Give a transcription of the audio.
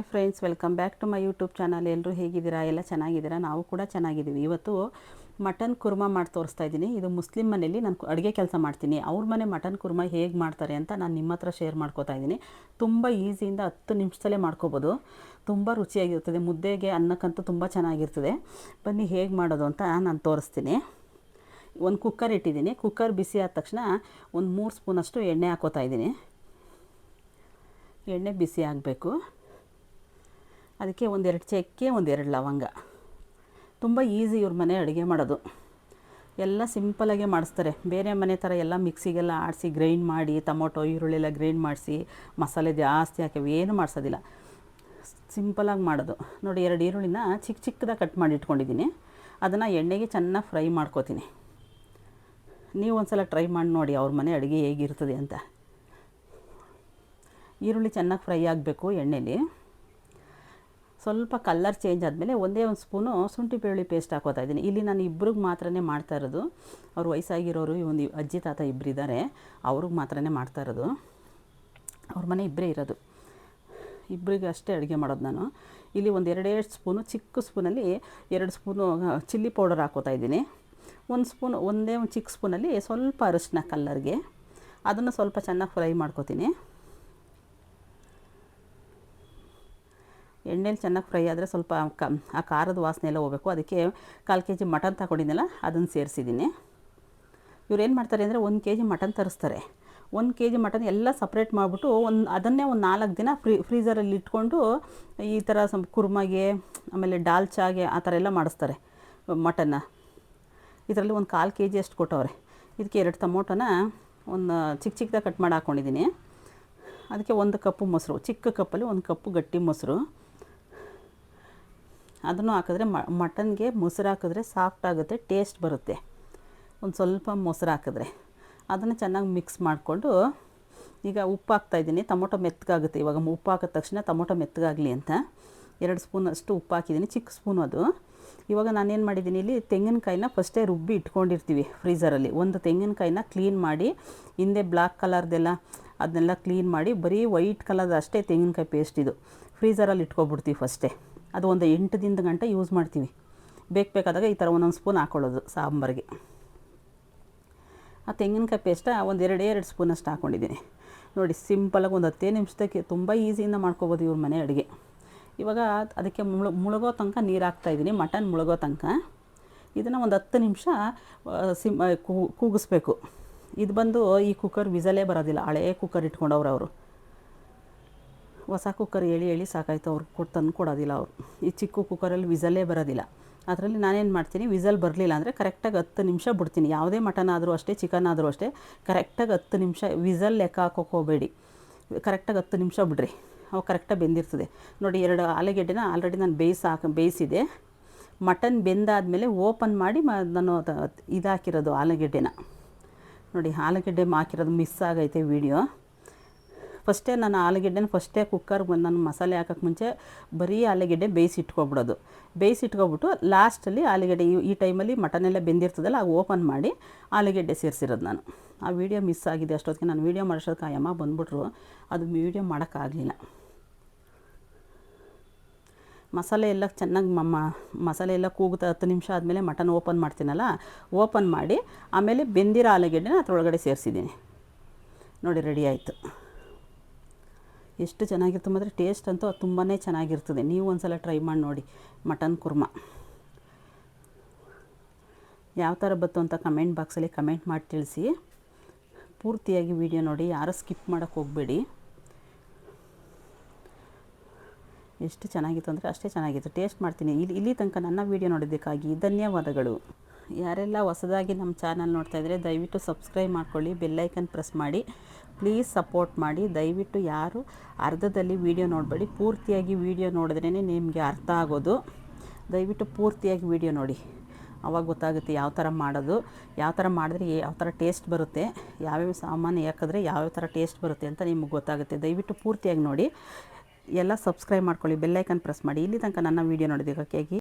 Hi friends, welcome back to my YouTube channel. ಎಲ್ಲರೂ ಹೇಗಿದ್ದೀರಾ? ಎಲ್ಲ ಚೆನ್ನಾಗಿದ್ದೀರಾ? ನಾವು ಕೂಡ ಚೆನ್ನಾಗಿದ್ದೀವಿ. ಇವತ್ತು ಮಟನ್ ಕುರ್ಮಾ ಮಾಡಿ ತೋರಿಸ್ತಾ ಇದ್ದೀನಿ. ಇದು ಮುಸ್ಲಿಂ ಮನೆಯಲ್ಲಿ ನಾನು ಅಡುಗೆ ಕೆಲಸ ಮಾಡ್ತೀನಿ. ಅವ್ರ ಮನೆ ಮಟನ್ ಕುರ್ಮಾ ಹೇಗೆ ಮಾಡ್ತಾರೆ ಅಂತ ನಾನು ನಿಮ್ಮ ಹತ್ರ ಶೇರ್ ಮಾಡ್ಕೋತಾ ಇದ್ದೀನಿ. ತುಂಬ ಈಸಿಯಿಂದ ಹತ್ತು ನಿಮಿಷದಲ್ಲೇ ಮಾಡ್ಕೋಬೋದು. ತುಂಬ ರುಚಿಯಾಗಿರ್ತದೆ ಮುದ್ದೆಗೆ ಅನ್ನಕ್ಕಂತೂ ತುಂಬ ಚೆನ್ನಾಗಿರ್ತದೆ. ಬನ್ನಿ ಹೇಗೆ ಮಾಡೋದು ಅಂತ ನಾನು ತೋರಿಸ್ತೀನಿ. ಒಂದು ಕುಕ್ಕರ್ ಇಟ್ಟಿದ್ದೀನಿ. ಕುಕ್ಕರ್ ಬಿಸಿ ಆದ ತಕ್ಷಣ ಒಂದು ಮೂರು ಸ್ಪೂನಷ್ಟು ಎಣ್ಣೆ ಹಾಕೋತಾ ಇದ್ದೀನಿ. ಎಣ್ಣೆ ಬಿಸಿ ಆಗಬೇಕು. ಅದಕ್ಕೆ ಒಂದೆರಡು ಚಕ್ಕೆ, ಒಂದೆರಡು ಲವಂಗ. ತುಂಬ ಈಸಿ ಇವ್ರ ಮನೆ ಅಡುಗೆ ಮಾಡೋದು. ಎಲ್ಲ ಸಿಂಪಲಾಗೆ ಮಾಡಿಸ್ತಾರೆ. ಬೇರೆ ಮನೆ ಥರ ಎಲ್ಲ ಮಿಕ್ಸಿಗೆಲ್ಲ ಆಡಿಸಿ, ಗ್ರೈಂಡ್ ಮಾಡಿ, ಟೊಮೊಟೊ, ಈರುಳ್ಳಿ ಎಲ್ಲ ಗ್ರೈಂಡ್ ಮಾಡಿಸಿ, ಮಸಾಲೆ ಜಾಸ್ತಿ ಹಾಕಿ ಏನು ಮಾಡಿಸೋದಿಲ್ಲ. ಸಿಂಪಲಾಗಿ ಮಾಡೋದು. ನೋಡಿ, ಎರಡು ಈರುಳ್ಳಿನ ಚಿಕ್ಕ ಚಿಕ್ಕದಾಗಿ ಕಟ್ ಮಾಡಿ ಇಟ್ಕೊಂಡಿದ್ದೀನಿ. ಅದನ್ನು ಎಣ್ಣೆಗೆ ಚೆನ್ನಾಗಿ ಫ್ರೈ ಮಾಡ್ಕೋತೀನಿ. ನೀವು ಒಂದು ಸಲ ಟ್ರೈ ಮಾಡಿ ನೋಡಿ, ಅವ್ರ ಮನೆ ಅಡುಗೆ ಹೇಗಿರ್ತದೆ ಅಂತ. ಈರುಳ್ಳಿ ಚೆನ್ನಾಗಿ ಫ್ರೈ ಆಗಬೇಕು ಎಣ್ಣೆಲಿ. ಸ್ವಲ್ಪ ಕಲ್ಲರ್ ಚೇಂಜ್ ಆದಮೇಲೆ ಒಂದೇ ಒಂದು ಸ್ಪೂನು ಶುಂಠಿ ಬೆಳ್ಳುಳ್ಳಿ ಪೇಸ್ಟ್ ಹಾಕೋತಾ ಇದ್ದೀನಿ. ಇಲ್ಲಿ ನಾನು ಇಬ್ರಿಗೆ ಮಾತ್ರನೇ ಮಾಡ್ತಾ ಇರೋದು. ಅವ್ರು ವಯಸ್ಸಾಗಿರೋರು ಒಂದು ಅಜ್ಜಿ ತಾತ ಇಬ್ಬರಿದ್ದಾರೆ ಅವ್ರಿಗೆ ಮಾತ್ರನೇ ಮಾಡ್ತಾ ಇರೋದು. ಅವ್ರ ಮನೆ ಇಬ್ಬರೇ ಇರೋದು. ಇಬ್ಬರಿಗೆ ಅಷ್ಟೇ ಅಡುಗೆ ಮಾಡೋದು ನಾನು. ಇಲ್ಲಿ ಒಂದು ಎರಡೆರಡು ಸ್ಪೂನು ಚಿಕ್ಕ ಸ್ಪೂನಲ್ಲಿ ಎರಡು ಸ್ಪೂನು ಚಿಲ್ಲಿ ಪೌಡರ್ ಹಾಕೋತಾ ಇದ್ದೀನಿ. ಒಂದು ಸ್ಪೂನ್ ಒಂದೇ ಒಂದು ಚಿಕ್ಕ ಸ್ಪೂನಲ್ಲಿ ಸ್ವಲ್ಪ ಅರಿಶಿನ ಕಲ್ಲರ್ಗೆ ಅದನ್ನು ಸ್ವಲ್ಪ ಚೆನ್ನಾಗಿ ಫ್ರೈ ಮಾಡ್ಕೋತೀನಿ. ಎಣ್ಣೆಲಿ ಚೆನ್ನಾಗಿ ಫ್ರೈ ಆದರೆ ಸ್ವಲ್ಪ ಕ, ಆ ಖಾರದ ವಾಸನೆ ಎಲ್ಲ ಹೋಗಬೇಕು. ಅದಕ್ಕೆ ಕಾಲು ಕೆ ಜಿ ಮಟನ್ ತಗೊಂಡಿದ್ದೆನಲ್ಲ ಅದನ್ನು ಸೇರಿಸಿದ್ದೀನಿ. ಇವ್ರು ಏನು ಮಾಡ್ತಾರೆ ಅಂದರೆ ಒಂದು ಕೆ ಜಿ ಮಟನ್ ತರಿಸ್ತಾರೆ. ಒಂದು ಕೆ ಜಿ ಮಟನ್ ಎಲ್ಲ ಸಪ್ರೇಟ್ ಮಾಡಿಬಿಟ್ಟು ಒಂದು, ಅದನ್ನೇ ಒಂದು ನಾಲ್ಕು ದಿನ ಫ್ರೀ ಫ್ರೀಸರಲ್ಲಿ ಇಟ್ಕೊಂಡು ಈ ಥರ ಸ್ವಲ್ಪ ಕುರ್ಮಗೆ, ಆಮೇಲೆ ಡಾಲ್ಚಾಗೆ ಆ ಥರ ಎಲ್ಲ ಮಾಡಿಸ್ತಾರೆ ಮಟನ್ನ. ಇದರಲ್ಲಿ ಒಂದು ಕಾಲು ಕೆ ಜಿ ಅಷ್ಟು ಕೊಟ್ಟವ್ರೆ. ಇದಕ್ಕೆ ಎರಡು ಟೊಮೊಟೊನ ಒಂದು ಚಿಕ್ಕ ಚಿಕ್ಕದಾಗ ಕಟ್ ಮಾಡಿ ಹಾಕ್ಕೊಂಡಿದ್ದೀನಿ ಅದಕ್ಕೆ ಒಂದು ಕಪ್ಪು ಮೊಸರು, ಚಿಕ್ಕ ಕಪ್ಪಲ್ಲಿ ಒಂದು ಕಪ್ಪು ಗಟ್ಟಿ ಮೊಸರು. ಅದನ್ನು ಹಾಕಿದ್ರೆ ಮಟನ್ಗೆ ಮೊಸರು ಹಾಕಿದ್ರೆ ಸಾಫ್ಟ್ ಆಗುತ್ತೆ ಟೇಸ್ಟ್ ಬರುತ್ತೆ. ಒಂದು ಸ್ವಲ್ಪ ಮೊಸರು ಹಾಕಿದ್ರೆ. ಅದನ್ನು ಚೆನ್ನಾಗಿ ಮಿಕ್ಸ್ ಮಾಡಿಕೊಂಡು, ಈಗ ಉಪ್ಪು ಹಾಕ್ತಾಯಿದ್ದೀನಿ ಟೊಮೊಟೊ ಮೆತ್ತಗಾಗುತ್ತೆ. ಇವಾಗ ಉಪ್ಪು ಹಾಕಿದ ತಕ್ಷಣ ಟೊಮೊಟೊ ಮೆತ್ತಗಾಗಲಿ ಅಂತ. ಎರಡು ಸ್ಪೂನ್ ಅಷ್ಟು ಉಪ್ಪು ಹಾಕಿದ್ದೀನಿ, ಚಿಕ್ಕ ಸ್ಪೂನ್ ಅದು. ಇವಾಗ ನಾನೇನು ಮಾಡಿದ್ದೀನಿ, ಇಲ್ಲಿ ತೆಂಗಿನಕಾಯಿನ ಫಸ್ಟೇ ರುಬ್ಬಿ ಇಟ್ಕೊಂಡಿರ್ತೀವಿ ಫ್ರೀಸರಲ್ಲಿ ಒಂದು ತೆಂಗಿನಕಾಯಿನ ಕ್ಲೀನ್ ಮಾಡಿ, ಹಿಂದೆ ಬ್ಲ್ಯಾಕ್ ಕಲರ್ದೆಲ್ಲ ಅದನ್ನೆಲ್ಲ ಕ್ಲೀನ್ ಮಾಡಿ, ಬರೀ ವೈಟ್ ಕಲರ್ದು ಅಷ್ಟೇ ತೆಂಗಿನಕಾಯಿ ಪೇಸ್ಟ್ ಇದು. ಫ್ರೀಸರಲ್ಲಿ ಇಟ್ಕೊಬಿಡ್ತೀವಿ ಫಸ್ಟೇ ಅದು ಒಂದು ಎಂಟು ದಿನದ ಗಂಟೆ ಯೂಸ್ ಮಾಡ್ತೀವಿ. ಬೇಕು ಬೇಕಾದಾಗ ಈ ಥರ ಒಂದೊಂದು ಸ್ಪೂನ್ ಹಾಕ್ಕೊಳ್ಳೋದು ಸಾಂಬಾರಿಗೆ. ಆ ತೆಂಗಿನಕಾಯಿ ಪೇಸ್ಟ ಒಂದು ಎರಡೇ ಎರಡು ಸ್ಪೂನಷ್ಟು ಹಾಕ್ಕೊಂಡಿದ್ದೀನಿ ನೋಡಿ ಸಿಂಪಲಾಗಿ ಒಂದು ಹತ್ತೇ ನಿಮಿಷದಕ್ಕೆ ತುಂಬ ಈಸಿಯಿಂದ ಮಾಡ್ಕೋಬೋದು ಇವ್ರ ಮನೆ ಅಡುಗೆ. ಇವಾಗ ಅದಕ್ಕೆ ಮುಳು, ಮುಳುಗೋ ತನಕ ನೀರು ಹಾಕ್ತಾಯಿದ್ದೀನಿ ಮಟನ್ ಮುಳುಗೋ ತನಕ. ಇದನ್ನು ಒಂದು ಹತ್ತು ನಿಮಿಷ ಸಿಮ್ ಕೂಗಿಸ್ಬೇಕು. ಇದು ಬಂದು ಈ ಕುಕ್ಕರ್ ವಿಸಲೇ ಬರೋದಿಲ್ಲ, ಹಳೇ ಕುಕ್ಕರ್ ಇಟ್ಕೊಂಡವ್ರು ಅವರು. ಹೊಸ ಕುಕ್ಕರ್ ಹೇಳಿ ಹೇಳಿ ಸಾಕಾಯ್ತು. ಅವ್ರು ಕೊಟ್ಟು ತಂದು ಕೊಡೋದಿಲ್ಲ ಅವರು. ಈ ಚಿಕ್ಕ ಕುಕ್ಕರಲ್ಲಿ ವಿಸಲೇ ಬರೋದಿಲ್ಲ. ಅದರಲ್ಲಿ ನಾನೇನು ಮಾಡ್ತೀನಿ, ವಿಸಲ್ ಬರಲಿಲ್ಲ ಅಂದರೆ ಕರೆಕ್ಟಾಗಿ ಹತ್ತು ನಿಮಿಷ ಬಿಡ್ತೀನಿ. ಯಾವುದೇ ಮಟನ್ ಆದರೂ ಅಷ್ಟೇ ಚಿಕನ್ ಆದರೂ ಅಷ್ಟೇ ಕರೆಕ್ಟಾಗಿ ಹತ್ತು ನಿಮಿಷ ವಿಸಲ್ ಲೆಕ್ಕ ಹಾಕೋಕೋಬೇಡಿ ಕರೆಕ್ಟಾಗಿ ಹತ್ತು ನಿಮಿಷ ಬಿಡ್ರಿ. ಅವು ಕರೆಕ್ಟಾಗಿ ಬೆಂದಿರ್ತದೆ. ನೋಡಿ ಎರಡು ಆಲೂಗೆಡ್ಡೆನ ಆಲ್ರೆಡಿ ನಾನು ಬೇಯಿಸಿ, ಬೇಯಿಸಿದೆ. ಮಟನ್ ಬೆಂದಾದಮೇಲೆ ಓಪನ್ ಮಾಡಿ ಮ, ನಾನು ಇದಾಕಿರೋದು ಆಲೂಗೆಡ್ಡೆನ. ನೋಡಿ ಆಲೂಗೆಡ್ಡೆ ಹಾಕಿರೋದು ಮಿಸ್ ಆಗೈತೆ ವೀಡಿಯೋ ಫಸ್ಟೇ ನಾನು ಆಲೂಗೆಡ್ಡೆನ ಫಸ್ಟೇ ಕುಕ್ಕರ್ಗೆ ನಾನು ಮಸಾಲೆ ಹಾಕೋಕ್ಕೆ ಮುಂಚೆ ಬರೀ ಆಲೂಗೆಡ್ಡೆ ಬೇಯಿಸಿ ಇಟ್ಕೊಬಿಡೋದು. ಬೇಯಿಸಿ ಇಟ್ಕೊಬಿಟ್ಟು ಲಾಸ್ಟಲ್ಲಿ ಆಲೂಗೆಡ್ಡೆ ಈ ಟೈಮಲ್ಲಿ ಮಟನೆಲ್ಲ ಬೆಂದಿರ್ತದಲ್ಲ ಆಗ ಓಪನ್ ಮಾಡಿ ಆಲೂಗೆಡ್ಡೆ ಸೇರಿಸಿರೋದು ನಾನು. ಆ ವೀಡಿಯೋ ಮಿಸ್ ಆಗಿದೆ ಅಷ್ಟೊತ್ತಿಗೆ, ನಾನು ವೀಡಿಯೋ ಮಾಡಿಸೋದಕ್ಕೆ ಆ ಯಮ್ಮ ಬಂದ್ಬಿಟ್ರು. ಅದು ವೀಡಿಯೋ ಮಾಡೋಕ್ಕಾಗಲಿಲ್ಲ. ಮಸಾಲೆ ಎಲ್ಲ ಚೆನ್ನಾಗಿ ಮಮ್ಮ ಮಸಾಲೆ ಎಲ್ಲ ಕೂಗುತ್ತಾ ಹತ್ತು ನಿಮಿಷ ಆದಮೇಲೆ ಮಟನ್ ಓಪನ್ ಮಾಡ್ತೀನಲ್ಲ, ಓಪನ್ ಮಾಡಿ ಆಮೇಲೆ ಬೆಂದಿರೋ ಆಲೂಗೆಡ್ಡೆನ ಅದರೊಳಗಡೆ ಸೇರಿಸಿದ್ದೀನಿ. ನೋಡಿ, ರೆಡಿ ಆಯಿತು. ಎಷ್ಟು ಚೆನ್ನಾಗಿರ್ತದೆ ಮಾತ್ರ ಟೇಸ್ಟ್ ಅಂತೂ ತುಂಬಾ ಚೆನ್ನಾಗಿರ್ತದೆ. ನೀವು ಒಂದು ಸಲ ಟ್ರೈ ಮಾಡಿ ನೋಡಿ. ಮಟನ್ ಕುರ್ಮಾ. ಯಾವ ಥರ ಬತ್ತು ಅಂತ ಕಮೆಂಟ್ ಬಾಕ್ಸಲ್ಲಿ ಕಮೆಂಟ್ ಮಾಡಿ ತಿಳಿಸಿ. ಪೂರ್ತಿಯಾಗಿ ವಿಡಿಯೋ ನೋಡಿ. ಯಾರೂ ಸ್ಕಿಪ್ ಮಾಡೋಕ್ಕೆ ಹೋಗಬೇಡಿ. ಎಷ್ಟು ಚೆನ್ನಾಗಿತ್ತು ಅಂದರೆ ಅಷ್ಟೇ ಚೆನ್ನಾಗಿತ್ತು. ಟೇಸ್ಟ್ ಮಾಡ್ತೀನಿ. ಇಲ್ಲಿ ಇಲ್ಲಿ ತನಕ ನನ್ನ ವೀಡಿಯೋ ನೋಡಿದ್ದಕ್ಕಾಗಿ ಧನ್ಯವಾದಗಳು. ಯಾರೆಲ್ಲ ಹೊಸದಾಗಿ ನಮ್ಮ ಚಾನಲ್ ನೋಡ್ತಾಯಿದ್ರೆ ದಯವಿಟ್ಟು ಸಬ್ಸ್ಕ್ರೈಬ್ ಮಾಡ್ಕೊಳ್ಳಿ. ಬೆಲ್ಲೈಕನ್ ಪ್ರೆಸ್ ಮಾಡಿ. ಪ್ಲೀಸ್ ಸಪೋರ್ಟ್ ಮಾಡಿ. ದಯವಿಟ್ಟು ಯಾರು ಅರ್ಧದಲ್ಲಿ ವೀಡಿಯೋ ನೋಡಬೇಡಿ. ಪೂರ್ತಿಯಾಗಿ ವೀಡಿಯೋ ನೋಡಿದ್ರೇ ನಿಮಗೆ ಅರ್ಥ ಆಗೋದು. ದಯವಿಟ್ಟು ಪೂರ್ತಿಯಾಗಿ ವೀಡಿಯೋ ನೋಡಿ. ಅವಾಗ ಗೊತ್ತಾಗುತ್ತೆ ಯಾವ ಥರ ಮಾಡೋದು. ಯಾವ ಥರ ಮಾಡಿದ್ರೆ ಯಾವ ಥರ ಟೇಸ್ಟ್ ಬರುತ್ತೆ. ಯಾವ್ಯಾವ ಸಾಮಾನು ಹಾಕಿದ್ರೆ ಯಾವ್ಯಾವ ಥರ ಟೇಸ್ಟ್ ಬರುತ್ತೆ ಅಂತ ನಿಮ್ಗೆ ಗೊತ್ತಾಗುತ್ತೆ. ದಯವಿಟ್ಟು ಪೂರ್ತಿಯಾಗಿ ನೋಡಿ. ಎಲ್ಲ ಸಬ್ಸ್ಕ್ರೈಬ್ ಮಾಡ್ಕೊಳ್ಳಿ. ಬೆಲ್ಲೈಕನ್ ಪ್ರೆಸ್ ಮಾಡಿ. ಇಲ್ಲಿ ತನಕ ನನ್ನ ವೀಡಿಯೋ ನೋಡೋದಕ್ಕಾಗಿ